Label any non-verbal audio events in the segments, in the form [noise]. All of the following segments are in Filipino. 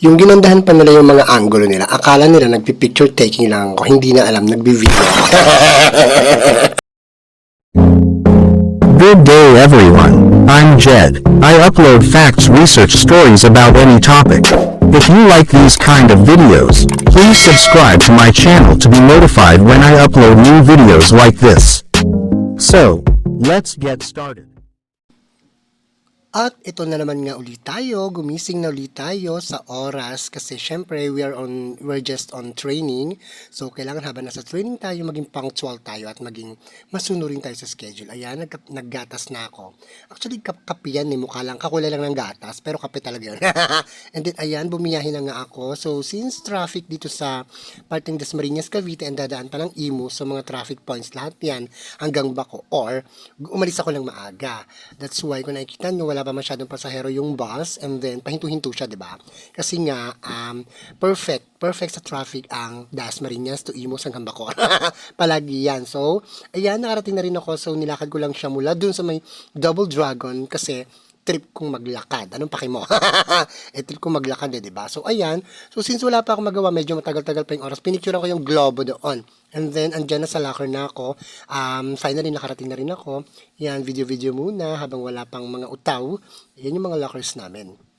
Yung ginandahan pa nila yung mga angulo nila. Akala nila nagpi-picture taking lang ako. Hindi na alam, nagbi-video. [laughs] Good day everyone, I'm Jed. I upload facts research stories about any topic. If you like these kind of videos, please subscribe to my channel to be notified when I upload new videos like this. So, let's get started. At ito na naman nga ulit tayo, gumising na ulit tayo sa oras kasi syempre we are on we're just on training. So kailangan habang nasa training tayo maging punctual tayo at maging masunurin tayo sa schedule. Ayan, nag, naggatas na ako. Actually kap kape yan, eh, mukha lang kakulay lang ng gatas, pero kape talaga yun. [laughs] and then ayan, bumiyahin na nga ako. So since traffic dito sa parting Dasmariñas, Cavite and dadaan pa ng Imu sa mga traffic points lahat yan hanggang Bako or umalis ako ng maaga. That's why kung nakikita nyo, wala pa masyadong pasahero yung bus and then pahinto-hinto siya, di ba? Kasi nga, um, perfect, perfect sa traffic ang Dasmariñas to Imus hanggang Bacor. [laughs] Palagi yan. So, ayan, nakarating na rin ako. So, nilakad ko lang siya mula dun sa may Double Dragon kasi trip kong maglakad. Anong paki mo? [laughs] eh, trip kong maglakad eh, di ba? So, ayan. So, since wala pa akong magawa, medyo matagal-tagal pa yung oras, pinicturean ko yung globo doon. And then, andyan na sa locker na ako. Um, finally, nakarating na rin ako. Yan, video-video muna habang wala pang mga utaw. Yan yung mga lockers namin.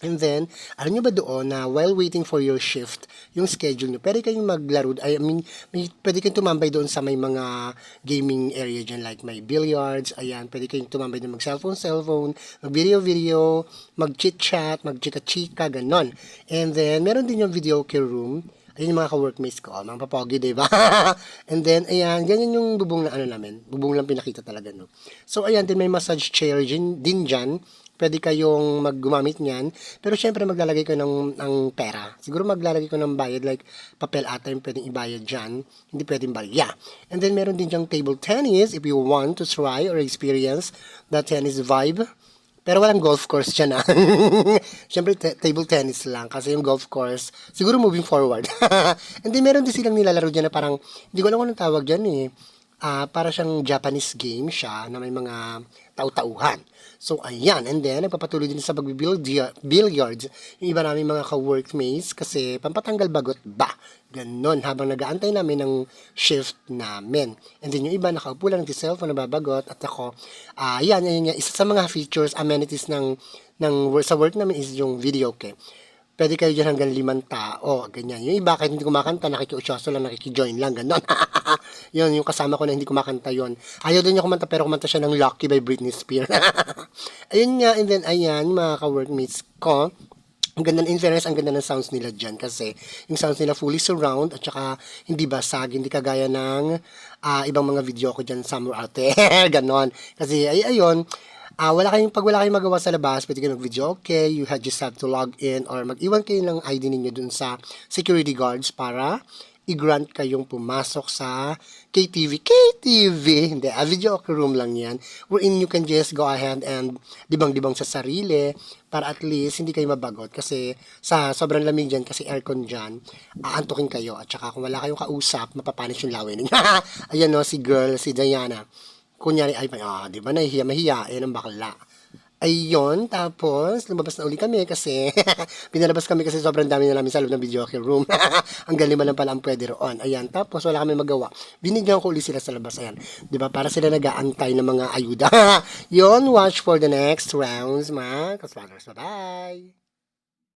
And then, alam nyo ba doon na while waiting for your shift, yung schedule nyo, pwede kayong maglaro, I mean, may, pwede kayong tumambay doon sa may mga gaming area dyan, like may billiards, ayan, pwede kayong tumambay doon mag-cellphone, cellphone, mag-video-video, mag-chit-chat, mag-chika-chika, ganon. And then, meron din yung video key room, Ayun yung mga ka-workmates ko, oh, mga papogi, di ba? [laughs] And then, ayan, ganyan yung bubong na ano namin. Bubong lang pinakita talaga, no? So, ayan, din may massage chair din, din dyan. Pwede kayong maggumamit niyan. Pero, syempre, maglalagay ko ng, ng pera. Siguro maglalagay ko ng bayad, like, papel ata yung pwedeng ibayad dyan. Hindi pwedeng barya. And then, meron din dyang table tennis if you want to try or experience the tennis vibe. Pero walang golf course dyan ah. [laughs] Siyempre, table tennis lang. Kasi yung golf course, siguro moving forward. [laughs] And then, meron din silang nilalaro dyan na parang, hindi ko alam kung anong tawag dyan eh. Ah, para siyang Japanese game siya na may mga tau-tauhan. So, ayan. And then, nagpapatuloy din sa pag-billiards. Yung iba namin mga ka-workmates kasi pampatanggal bagot ba? Ganon. Habang nag-aantay namin ng shift namin. And then, yung iba nakaupo lang ng cellphone nababagot. At ako, ah, yan, yan, yan. Isa sa mga features, amenities ng, ng sa work namin is yung video okay pwede kayo dyan hanggang limang tao, ganyan. Yung iba, kahit hindi kumakanta, nakikiusyoso lang, nakikijoin lang, ganon. [laughs] yun, yung kasama ko na hindi kumakanta yon Ayaw din niya kumanta, pero kumanta siya ng Lucky by Britney Spears. [laughs] Ayun nga, and then, ayan, mga ka-workmates ko, ang ganda, in fairness, ang ganda ng sounds nila dyan kasi yung sounds nila fully surround at saka hindi basag, hindi kagaya ng ah, ibang mga video ko dyan out there, [laughs] ganon. Kasi, ay, ayun, Ah, wala kayong pag wala kayong magawa sa labas, pwede kayo mag-video okay, you had just have to log in or mag-iwan kayo ng ID ninyo dun sa security guards para i-grant kayong pumasok sa KTV. KTV! Hindi, a video okay room lang yan. Wherein you can just go ahead and dibang-dibang sa sarili para at least hindi kayo mabagot kasi sa sobrang lamig dyan kasi aircon dyan, aantukin kayo at saka kung wala kayong kausap, mapapanis yung lawin. [laughs] Ayan no, si girl, si Diana kunyari ay ah, di ba nahihiya mahihiyain ang bakla. Ayun, tapos lumabas na uli kami kasi [laughs] pinalabas kami kasi sobrang dami na namin sa loob ng video okay room. [laughs] Hanggang lima lang pala ang pwede roon. Ayan, tapos wala kami magawa. Binigyan ko uli sila sa labas. Ayan, di ba? Para sila nag-aantay ng mga ayuda. [laughs] Yun, watch for the next rounds, mga kaspatters. Bye-bye!